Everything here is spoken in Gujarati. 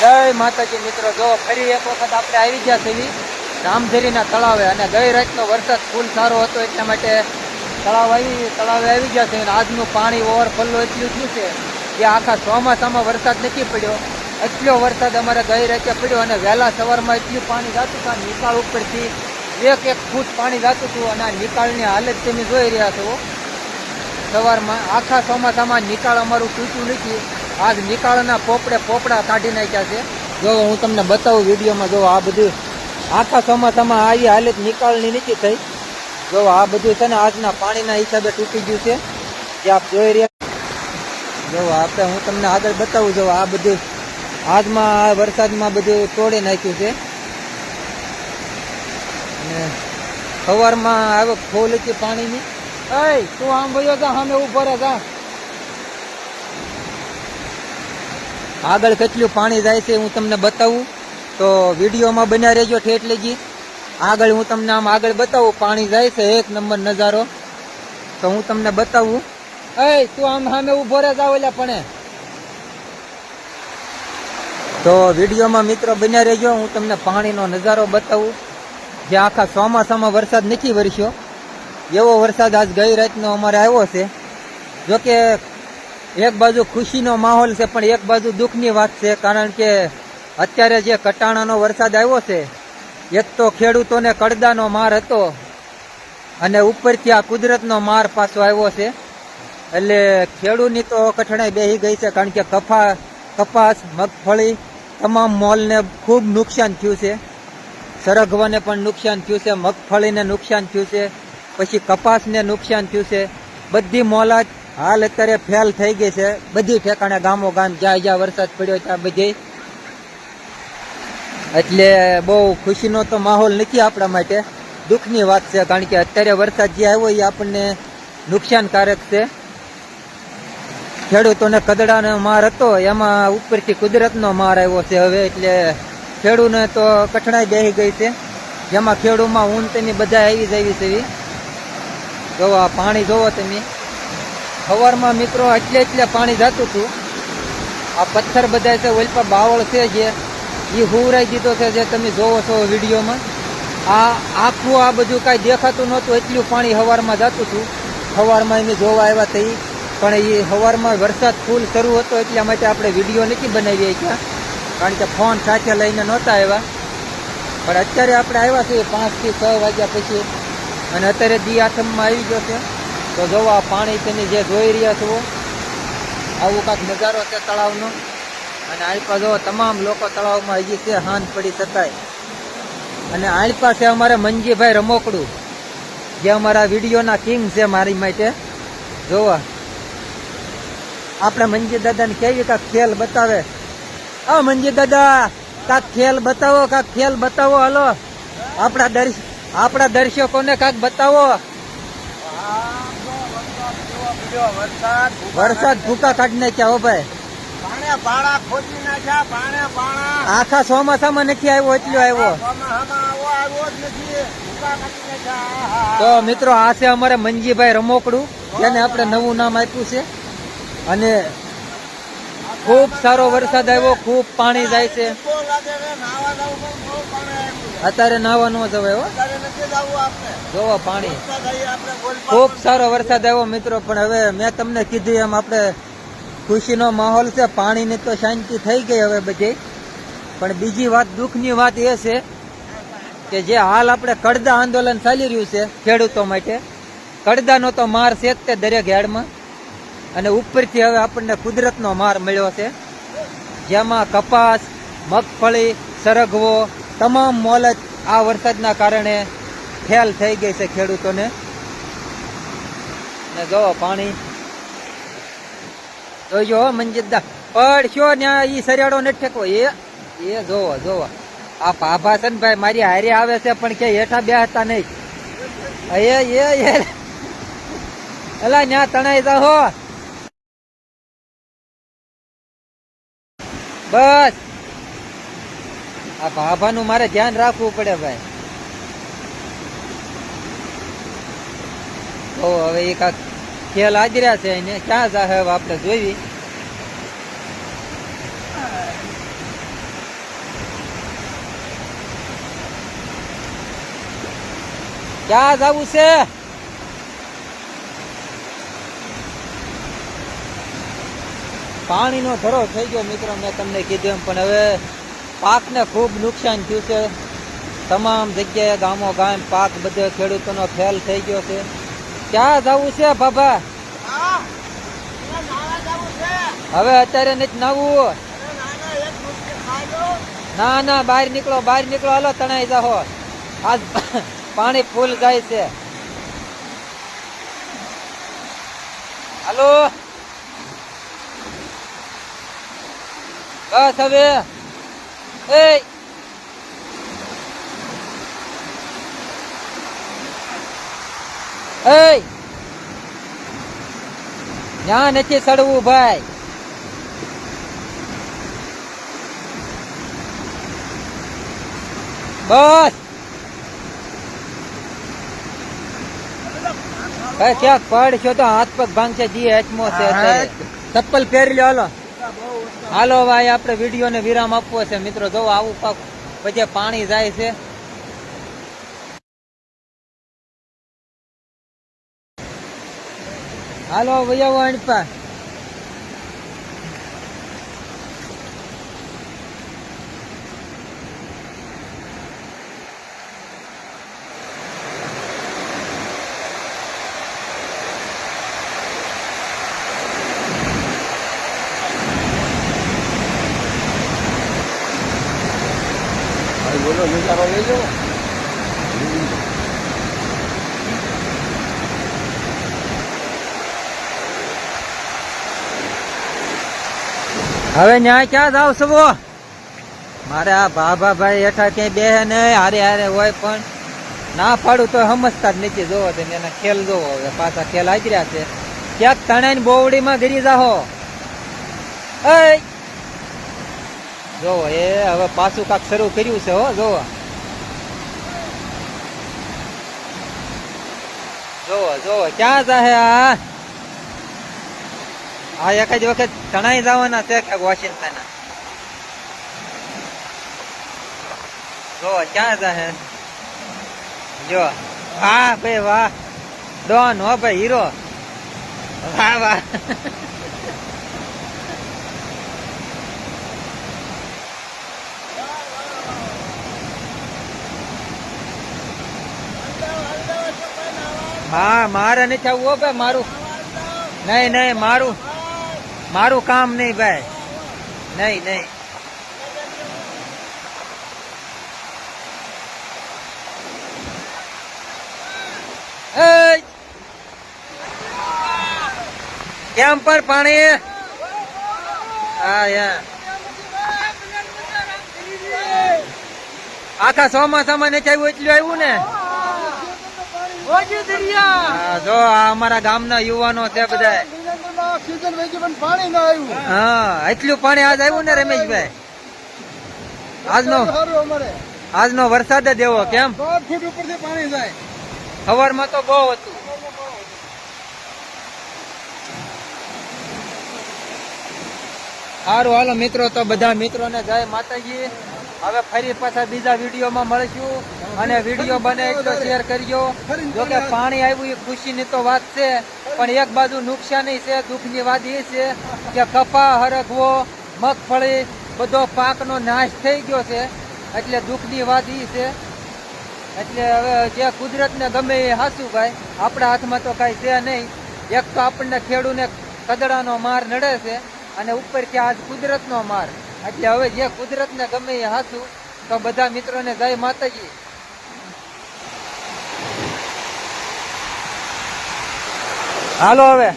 જય માતાજી મિત્રો, જો ફરી એક વખત આપણે આવી ગયા છીએ રામધેરીના તળાવે અને ગઈ રાતનો વરસાદ ફૂલ સારો હતો એટલા માટે તળાવ આવી, તળાવે આવી ગયા છે અને આજનું પાણી ઓવરફ્લો એટલું થયું છે કે આખા ચોમાસામાં વરસાદ નથી પડ્યો. એટલો વરસાદ અમારે ગઈ રાતે પડ્યો અને વહેલા સવારમાં એટલું પાણી જતું હતું નિકાળ ઉપરથી એક એક ફૂટ પાણી જતું હતું અને આ નિકાળની હાલત તમે જોઈ રહ્યા છો. સવારમાં આખા ચોમાસામાં નિકાળ અમારું તૂટ્યું નથી. આજ નિકાળના પોપડે પોપડા કાઢી નાખ્યા છે. જો હું તમને બતાવું વિડીયોમાં, જો આ બધું આખા ચોમાસામાં આવી હાલત નિકાળની નીચી થઈ. જો આ બધું છે ને આજના પાણીના હિસાબે તૂટી ગયું છે. જે આપ જોઈ રહ્યા જો આપણે હું તમને આગળ બતાવું, જો આ બધું આજમાં વરસાદમાં બધું તોડી નાખ્યું છે. અને સવારમાં આવે ફૂલ હતી પાણીની. અય તું આમ ભયો જા, સામે ઊભો રહે જા. આગળ કેટલું પાણી જાય છે હું તમને બતાવું. તો વિડીયોમાં બન્યા રહેજો ઠેઠ લેજી આગળ હું તમને આમ આગળ બતાવું, પાણી જાય છે એક નંબર નજારો. તો હું તમને બતાવું. એ તું આમ સામે ઊભો રહે જાવ પણ. તો વિડીયોમાં મિત્રો બન્યા રહેજો, હું તમને પાણીનો નજારો બતાવું. જે આખા ચોમાસામાં વરસાદ નથી વરસ્યો. એવો વરસાદ આજ ગઈ રાતનો અમારે આવ્યો છે. જોકે એક બાજુ ખુશીનો માહોલ છે, પણ એક બાજુ દુઃખની વાત છે, કારણ કે અત્યારે જે કટાણાનો વરસાદ આવ્યો છે, એક તો ખેડૂતોને કડદાનો માર હતો અને ઉપરથી આ કુદરતનો માર પાછો આવ્યો છે. એટલે ખેડૂતની તો કઠણાઈ બેહી ગઈ છે, કારણ કે કપા કપાસ, મગફળી તમામ મોલને ખૂબ નુકસાન થયું છે. સરગવાને પણ નુકસાન થયું છે, મગફળીને નુકસાન થયું છે, પછી કપાસને નુકસાન થયું છે. બધી મોલાજ હાલ અત્યારે ફેલ થઈ ગઈ છે. બધી ઠેકાણે ગામો ગામ જ્યાં જ્યાં વરસાદ પડ્યો ત્યાં બધી. એટલે બહુ ખુશીનો તો માહોલ નથી આપણા માટે. દુઃખની વાત છે, કારણ કે અત્યારે વરસાદ જે આવ્યો એ આપણને નુકસાનકારક છે. ખેડૂતોને કદડાનો માર હતો, એમાં ઉપરથી કુદરતનો માર આવ્યો છે હવે, એટલે ખેડૂને તો કઠણાઈ બેસી ગઈ છે. જેમાં ખેડૂમાં ઊન બધા આવી જ આવી છે. એવી જોવા પાણી જોવો તમે. સવારમાં મિત્રો એટલે એટલે પાણી જતું હતું. આ પથ્થર બધા છે, ઓલપા બાવળ છે જે એ હુવરાઈ દીધો છે જે તમે જોવો છો વિડીયોમાં. આ આખું આ બધું કાંઈ દેખાતું નહોતું, એટલું પાણી સવારમાં જતું હતું. સવારમાં એને જોવા આવ્યા થઈ પણ એ સવારમાં વરસાદ ફૂલ શરૂ હતો એટલા માટે આપણે વીડિયો નથી બનાવી શક્યા કારણ કે ફોન સાથે લઈને નહોતા આવ્યા. પણ અત્યારે આપણે આવ્યા છીએ પાંચથી છ વાગ્યા પછી. અને અત્યારે દી આથમમાં આવી ગયો છે. તો જોવો આ પાણી તમે જે જોઈ રહ્યા છો, આવું કાંઈક નજારો છે તળાવનો. અને આલપા જો તમામ લોકો તળાવમાં હજી છે, હાન પડી શકાય. અને આલપા છે અમારે મંજીભાઈ રમોકડું, જે અમારા વિડીયોના કિંગ છે મારી માટે. જોવા. આપણે મંજી દાદાને કેવી કાંક ખેલ બતાવે. આ મંજી દાદા, કાંક ખેલ બતાવો, કાંક ખેલ બતાવો, હલો. આપણા દર્શ, આપણા દર્શકોને કાંક બતાવો. વરસાદ ભૂકા કાઢી નાખ્યા હો ભાઈ. આખા ચોમાસામાં નથી આવ્યો એટલો આવ્યો. તો મિત્રો આ છે અમારે મંજીભાઈ રમોકડું. જેને આપણે નવું નામ આપ્યું છે. અને ખૂબ સારો વરસાદ આવ્યો, ખૂબ પાણી જાય છે. અત્યારે નાવા ન જવાય જવું પાણી. ખૂબ સારો વરસાદ આવ્યો મિત્રો, પણ હવે મેં તમને કીધું એમ આપણે ખુશીનો માહોલ છે, પાણીની તો શાંતિ થઈ ગઈ હવે બધી. પણ બીજી વાત, દુઃખની વાત એ છે કે જે હાલ આપણે કડદા આંદોલન ચાલી રહ્યું છે ખેડૂતો માટે, કડદાનો તો માર છે તે દરેક હેડમાં અને ઉપરથી હવે આપણને કુદરતનો માર મળ્યો છે. જેમાં કપાસ, મગફળી, સરગવો, તમામ મોલજ આ વરસાદના કારણે ફેલ થઈ ગઈ છે ખેડૂતોને. ને જો પાણી. જોજો હો મંજીદા, પડશો ને એ સરિયાળો ને ઠેકવો. એ એ જોવો જોવો. આ ભાભાસન ભાઈ મારી હારે આવે છે, પણ કે હેઠા બેસતા નહીં. એ એ એ. એલા ન્યા તણાઈ જાઓ બસ. આ ભાભાનું મારે ધ્યાન રાખવું પડે ભાઈ. ઓ હવે એક આ ખેલ આદર્યા છે એને ક્યાં સાહેબ આપણે જોઈ. ક્યાં જવું છે? પાણીનો ધરો થઈ ગયો મિત્રો, મેં તમને કીધું એમ. પણ હવે પાકને ખૂબ નુકસાન થયું છે. તમામ જગ્યાએ ગામો ગામ પાક બધે ખેડૂતોનો ફેલ થઈ ગયો છે. ક્યાં જવું છે બાબા? હવે અત્યારે નથી નવું ના ના, બહાર નીકળો બહાર નીકળો. હાલો, તણાઈ જાહો આજ પાણી ફૂલ જાય છે. હાલો. બસ હવે. એ એ ત્યાં નથી સડવું ભાઈ. બસ. એ ક્યાંક પડશો તો હાથ પગ ભાંગશે જી હેચમો છે. ચપ્પલ પહેરી લો હાલો. હાલો ભાઈ, આપણે વીડિયો ને વિરામ આપવો છે. મિત્રો જો આવું પાક વચ્ચે પાણી જાય છે. હાલો વૈયાવો અણપા લેજો હવે ન્યાય ક્યાં જાવ છો? મારે આ ભાભા ભાઈ હેઠા ક્યાંય બેહે નહીં, હારે હારે હોય પણ ના પાડું તો સમજતા જ નથી જોવો તમે એના ખેલ જોવો હવે પાછા ખેલ આગ્યા છે. ક્યાંક તણાઈ બોવડીમાં ગરી જાહો. જોવો, એ હવે પાછું કાક શરૂ કર્યું છે હો, જોવો. જોવો જોવો ક્યાં જાહે આ? આ એક જ વખત તણાઈ જવાના છે કે વોશિંગ્ટન જો ક્યાં જાહે જો વાહ ભાઈ વાહ, ડોન હો ભાઈ, હીરો. વાહ વાહ. હા, મારે નથી આવવું ભાઈ, મારું. નહીં નહીં, મારું. મારું કામ નહીં ભાઈ. નહીં નહીં! કેમ પર પાણી? આખા ચોમાસામાં નથી આવ્યું, એટલું આવ્યું ને? જો આ અમારા ગામના યુવાનો છે બધા પણ પાણી ના આવ્યું. હા એટલું પાણી આજ આવ્યું ને રમેશભાઈ. આજનો આજનો વરસાદ જ એવો કેમ? ફૂટ ઉપરથી પાણી જાય. સવારમાં તો બહુ હતું. સારું હાલો મિત્રો તો બધા મિત્રોને જય માતાજી. હવે ફરી પાછા બીજા વિડીયોમાં મળશું. અને વીડિયો બને એટલો શેર કરજો. જો કે પાણી આવ્યું એ ખુશીની તો વાત છે, પણ એક બાજુ નુકસાની છે, દુઃખની વાત એ છે કે કપા હરગવો મગફળી, બધો પાકનો નાશ થઈ ગયો છે. એટલે દુઃખની વાત એ છે. એટલે હવે જે કુદરતને ગમે એ હાસું ભાઈ, આપણા હાથમાં તો કાંઈ છે નહીં. એક તો આપણને ખેડૂને કદડાનો માર નડે છે અને ઉપરથી આજ કુદરતનો માર. એટલે હવે જે કુદરતને ગમે એ હાથું તો બધા મિત્રોને જય માતાજી. હાલો હવે.